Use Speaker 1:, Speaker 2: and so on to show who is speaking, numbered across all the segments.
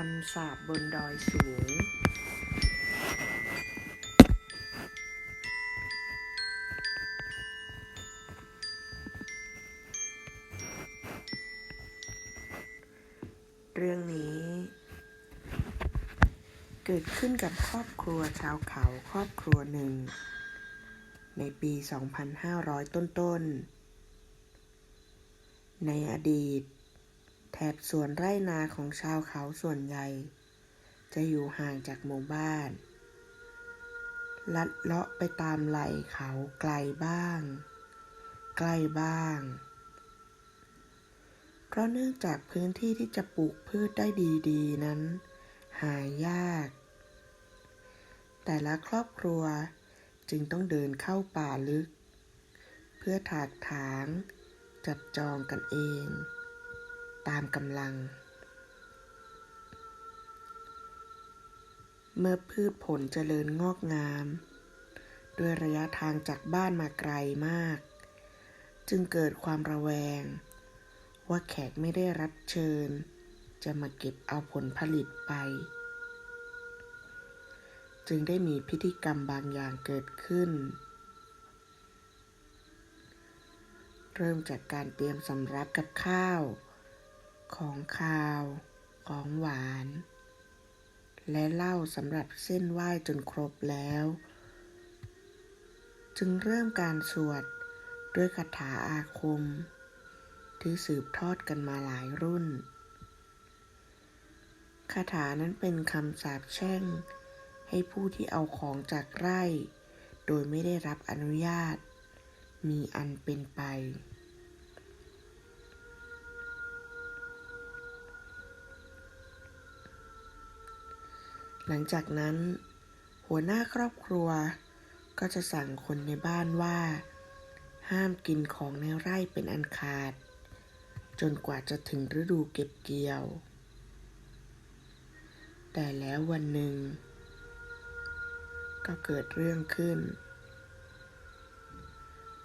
Speaker 1: คำสาบบนดอยสูง เรื่องนี้ เกิดขึ้นกับครอบครัวชาวเขาครอบครัวหนึ่ง ในปี 2500 ต้นๆ ในอดีต แถบสวนไร่นาของชาวเขาส่วนใหญ่ จะอยู่ห่างจากหมู่บ้าน ลัดเลาะไปตามไหล่เขาไกลบ้าง ใกล้บ้าง เพราะเนื่องจากพื้นที่ที่จะปลูกพืชได้ดีๆ นั้น หายาก แต่ละครอบครัวจึงต้องเดินเข้าป่าลึก เพื่อถากถาง จัดจองกันเอง ตามกำลัง เมื่อพืชผลเจริญงอกงาม ด้วยระยะทางจากบ้านมาไกลมาก จึงเกิดความระแวง ว่าแขกไม่ได้รับเชิญ จะมาเก็บเอาผลผลิตไป จึงได้มีพิธีกรรมบางอย่างเกิดขึ้นเริ่มจากการเตรียมสำรับกับข้าว ของคาว ของหวาน และเหล้าสำหรับเส้นไหว้จนครบแล้ว จึงเริ่มการสวดด้วยคาถาอาคม ที่สืบทอดกันมาหลายรุ่นคาถานั้นเป็นคำสาปแช่ง ให้ผู้ที่เอาของจากไร่ โดยไม่ได้รับอนุญาต มีอันเป็นไป หลังจากนั้น หัวหน้าครอบครัว ก็จะสั่งคนในบ้านว่า ห้ามกินของในไร่เป็นอันขาด จนกว่าจะถึงฤดูเก็บเกี่ยว แต่แล้ววันหนึ่ง ก็เกิดเรื่องขึ้น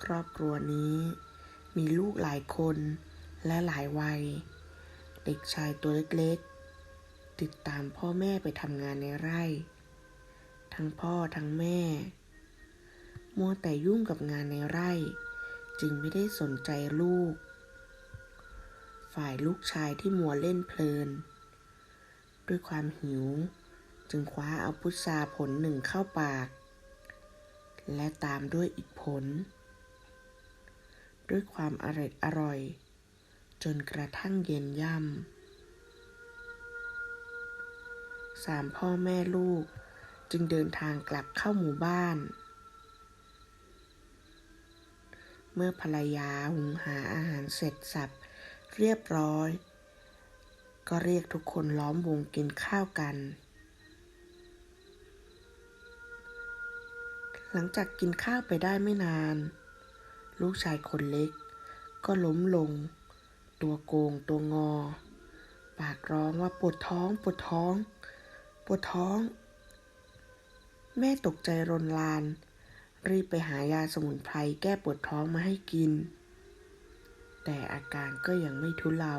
Speaker 1: ครอบครัวนี้มีลูกหลายคนและหลายวัย เด็กชายตัวเล็กๆ ติดตามพ่อแม่ไปทำงานในไร่ ทั้งพ่อทั้งแม่ มัวแต่ยุ่งกับงานในไร่ จึงไม่ได้สนใจลูก ฝ่ายลูกชายที่มัวเล่นเพลิน ด้วยความหิวจึงคว้าเอาพุทราผลหนึ่งเข้าปาก และตามด้วยอีกผล ด้วยความอร่อยอร่อย จนกระทั่งเย็นย่ำ สามพ่อแม่ลูก จึงเดินทางกลับเข้าหมู่บ้าน เมื่อภรรยาหุงหาอาหารเสร็จสับเรียบร้อย ก็เรียกทุกคนล้อมวงกินข้าวกัน หลังจากกินข้าวไปได้ไม่นาน ลูกชายคนเล็ก ก็ล้มลง ตัวโกงตัวงอ ปากร้องว่าปวดท้องปวดท้อง ปวดท้อง แม่ตกใจรนลาน รีบไปหายาสมุนไพรแก้ปวดท้องมาให้กิน แต่อาการก็ยังไม่ทุเลา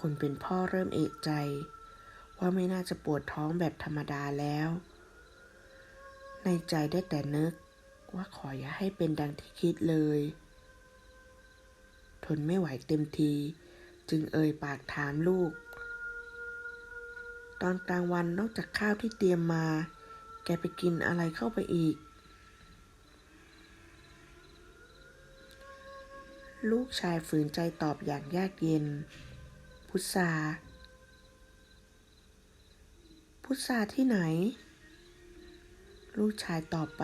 Speaker 1: คนเป็นพ่อเริ่มเอะใจ ว่าไม่น่าจะปวดท้องแบบธรรมดาแล้ว ในใจได้แต่นึกว่าขออย่าให้เป็นดังที่คิดเลย ทนไม่ไหวเต็มที จึงเอ่ยปากถามลูก ตอนกลางวันนอกจากข้าวที่เตรียมมา แกไปกินอะไรเข้าไปอีก ลูกชายฝืนใจตอบอย่างยากเย็น พุทราพุทราที่ไหน ลูกชายตอบไป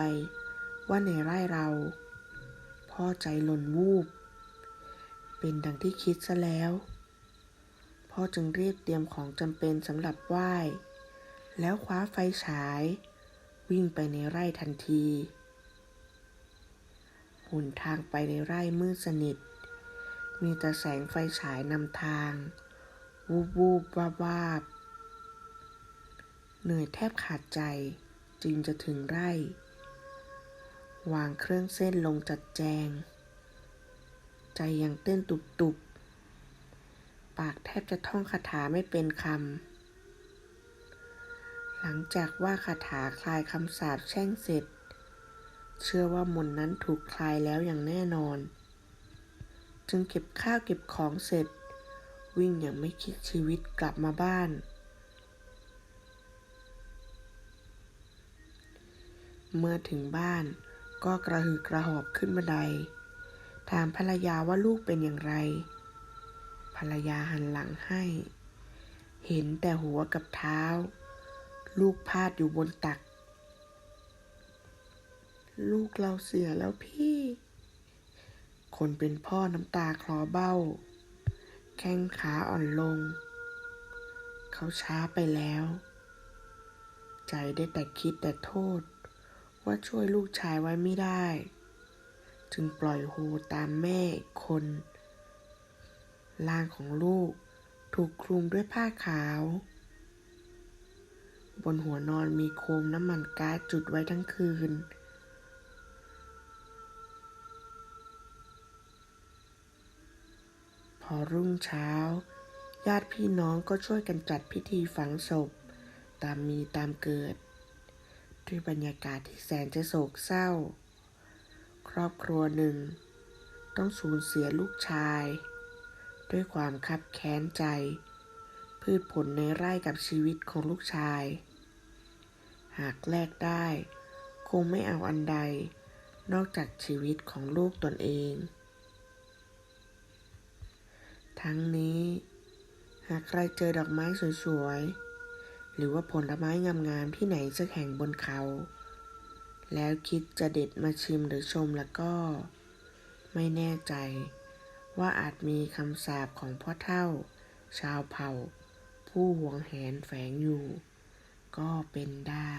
Speaker 1: ว่าในไร่เรา พ่อใจหล่นวูบ เป็นดังที่คิดซะแล้ว พ่อจึงรีบเตรียมของจำเป็นสำหรับไหว้ แล้วคว้าไฟฉาย วิ่งไปในไร่ทันทีหนทางไปในไร่มืดสนิท มีแต่แสงไฟฉายนำทาง วูบวูบวาบวาบเหนื่อยแทบขาดใจจึงจะถึงไร่ วางเครื่องเส้นลงจัดแจง ใจยังเต้นตุบๆ ปากแทบจะท่องคาถาไม่เป็นคำ หลังจากว่าคาถาคลายคำสาปแช่งเสร็จ เชื่อว่ามนต์นั้นถูกคลายแล้วอย่างแน่นอน จึงเก็บข้าวเก็บของเสร็จ วิ่งอย่างไม่คิดชีวิตกลับมาบ้าน เมื่อถึงบ้านก็กระหือกระหอบขึ้นบันได ถามภรรยาว่าลูกเป็นอย่างไร ภรรยาหันหลังให้ เห็นแต่หัวกับเท้า ลูกพาดอยู่บนตัก ลูกเราเสียแล้วพี่ คนเป็นพ่อน้ำตาคลอเบ้า แข้งขาอ่อนลง เขาช้าไปแล้ว ใจได้แต่คิดแต่โทษ ว่าช่วยลูกชายไว้ไม่ได้ จึงปล่อยโฮตามแม่คน ร่างของลูกถูกคลุมด้วยผ้าขาว บนหัวนอนมีโคมน้ำมันก๊าซจุดไว้ทั้งคืน พอรุ่งเช้า ญาติพี่น้องก็ช่วยกันจัดพิธีฝังศพ ตามมีตามเกิด ด้วยบรรยากาศที่แสนจะโศกเศร้า ครอบครัวหนึ่ง ต้องสูญเสียลูกชาย ด้วยความคับแค้นใจ พืชผลในไร่กับชีวิตของลูกชาย หากแลกได้ คงไม่เอาอันใด นอกจากชีวิตของลูกตนเอง ทั้งนี้ หากใครเจอดอกไม้สวยๆ หรือว่าผลไม้งามๆที่ไหนสักแห่งบนเขา แล้วคิดจะเด็ดมาชิมหรือชมแล้วก็ ไม่แน่ใจ ว่าอาจมีคำสาปของพ่อเท่า ชาวเผ่า ผู้หวงแหนแฝงอยู่ ก็เป็นได้